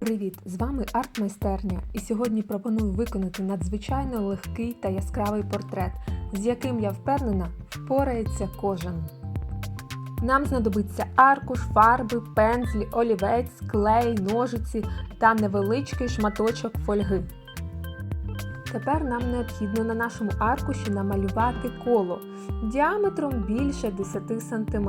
Привіт! З вами арт-майстерня, і сьогодні пропоную виконати надзвичайно легкий та яскравий портрет, з яким я впевнена впорається кожен. Нам знадобиться аркуш, фарби, пензлі, олівець, клей, ножиці та невеличкий шматочок фольги. Тепер нам необхідно на нашому аркуші намалювати коло діаметром більше 10 см.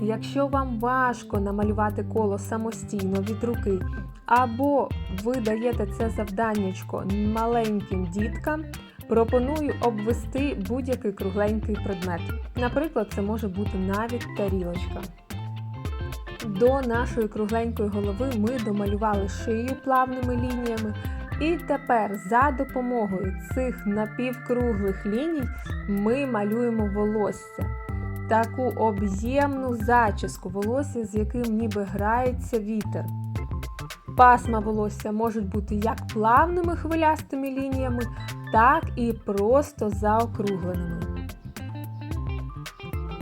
Якщо вам важко намалювати коло самостійно від руки, або ви даєте це завданнячко маленьким діткам, пропоную обвести будь-який кругленький предмет. Наприклад, це може бути навіть тарілочка. До нашої кругленької голови ми домалювали шию плавними лініями. І тепер за допомогою цих напівкруглих ліній ми малюємо волосся таку об'ємну зачіску волосся, з яким ніби грається вітер. Пасма волосся можуть бути як плавними хвилястими лініями, так і просто заокругленими.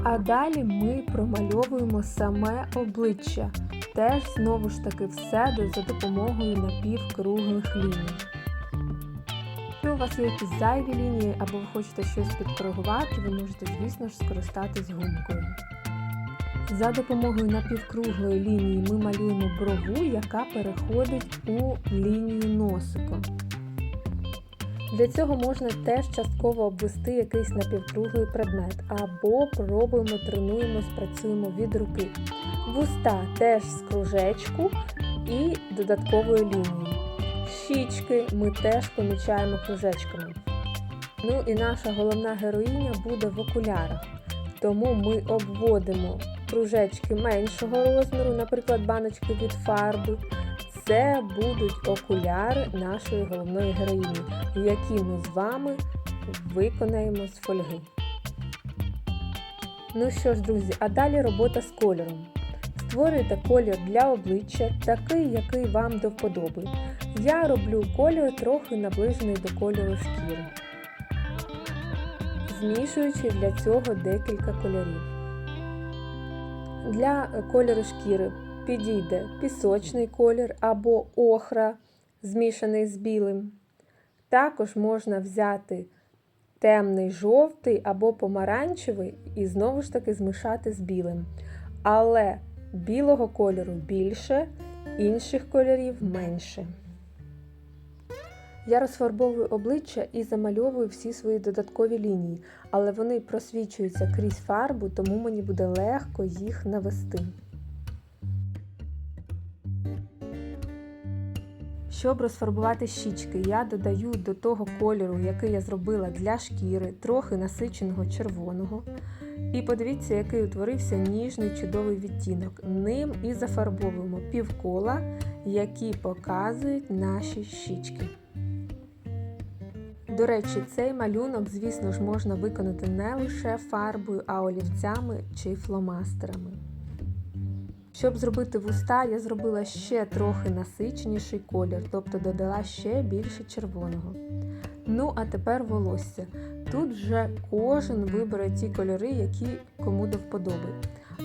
А далі ми промальовуємо саме обличчя, теж знову ж таки все за допомогою напівкруглих ліній. Якщо у вас є якісь зайві лінії або ви хочете щось підкоригувати, ви можете, звісно ж, скористатись гумкою. За допомогою напівкруглої лінії ми малюємо брову, яка переходить у лінію носика. Для цього можна теж частково обвести якийсь напівкруглий предмет, або пробуємо, тренуємо, спрацюємо від руки. Вуста теж з кружечку і додаткової лінії. Щічки ми теж помічаємо кружечками. Ну і наша головна героїня буде в окулярах. Тому ми обводимо кружечки меншого розміру, наприклад, баночки від фарби. Це будуть окуляри нашої головної героїні, які ми з вами виконаємо з фольги. Ну що ж, друзі, а далі робота з кольором. Створюйте колір для обличчя, такий, який вам до вподоби. Я роблю колір трохи наближений до кольору шкіри, змішуючи для цього декілька кольорів. Для кольору шкіри підійде пісочний колір або охра, змішаний з білим. Також можна взяти темний жовтий або помаранчевий і знову ж таки змішати з білим. Але білого кольору більше, інших кольорів менше. Я розфарбовую обличчя і замальовую всі свої додаткові лінії, але вони просвічуються крізь фарбу, тому мені буде легко їх навести. Щоб розфарбувати щічки, я додаю до того кольору, який я зробила для шкіри, трохи насиченого червоного. І подивіться, який утворився ніжний чудовий відтінок. Ним і зафарбовуємо півкола, які показують наші щічки. До речі, цей малюнок, звісно ж, можна виконати не лише фарбою, а олівцями чи фломастерами. Щоб зробити вуста, я зробила ще трохи насиченіший колір, тобто додала ще більше червоного. Ну, а тепер волосся. Тут вже кожен вибере ті кольори, які кому до вподоби.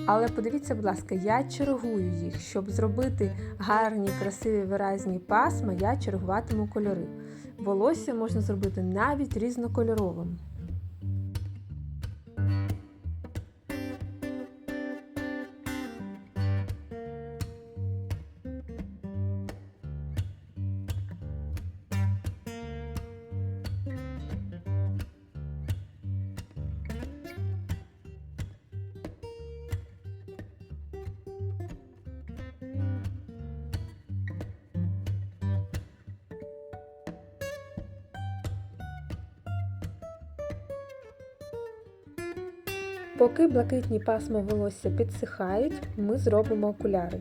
Але подивіться, будь ласка, я чергую їх. Щоб зробити гарні, красиві виразні пасма, я чергуватиму кольори. Волосся можна зробити навіть різнокольоровим. Поки блакитні пасма волосся підсихають, ми зробимо окуляри.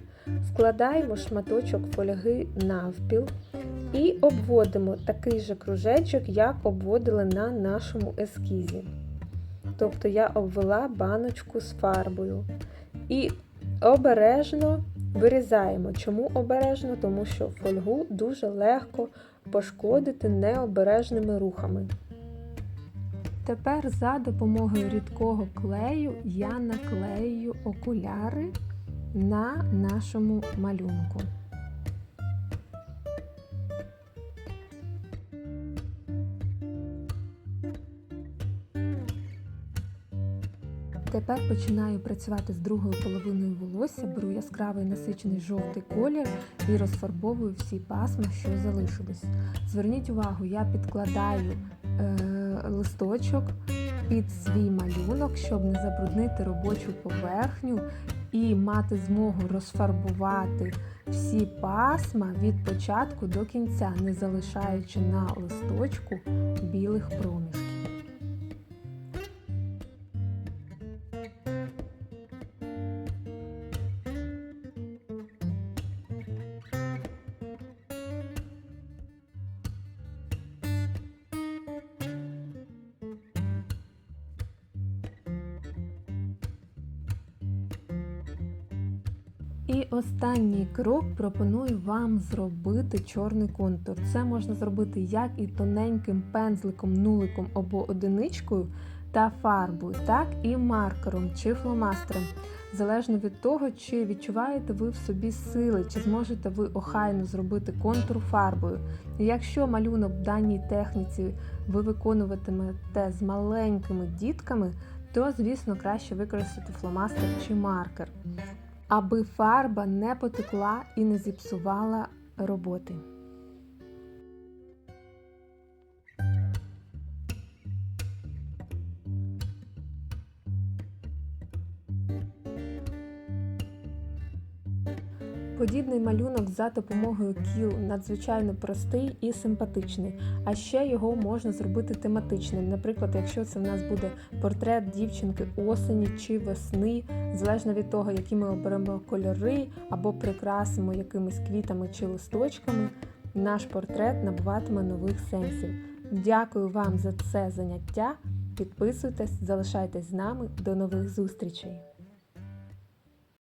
Складаємо шматочок фольги навпіл і обводимо такий же кружечок, як обводили на нашому ескізі. Тобто я обвела баночку з фарбою. І обережно вирізаємо. Чому обережно? Тому що фольгу дуже легко пошкодити необережними рухами. Тепер за допомогою рідкого клею я наклею окуляри на нашому малюнку. Тепер починаю працювати з другою половиною волосся, беру яскравий насичений жовтий колір і розфарбовую всі пасма, що залишились. Зверніть увагу, я підкладаю листочок під свій малюнок, щоб не забруднити робочу поверхню і мати змогу розфарбувати всі пасма від початку до кінця, не залишаючи на листочку білих проміжків. І останній крок пропоную вам зробити чорний контур. Це можна зробити як і тоненьким пензликом, нуликом або одиничкою та фарбою, так і маркером чи фломастером. Залежно від того, чи відчуваєте ви в собі сили, чи зможете ви охайно зробити контур фарбою. Якщо малюнок в даній техніці ви виконуватимете з маленькими дітками, то, звісно, краще використати фломастер чи маркер аби фарба не потекла і не зіпсувала роботи. Подібний малюнок за допомогою кіл надзвичайно простий і симпатичний, а ще його можна зробити тематичним. Наприклад, якщо це в нас буде портрет дівчинки осені чи весни, залежно від того, які ми оберемо кольори або прикрасимо якимись квітами чи листочками, наш портрет набуватиме нових сенсів. Дякую вам за це заняття. Підписуйтесь, залишайтесь з нами. До нових зустрічей!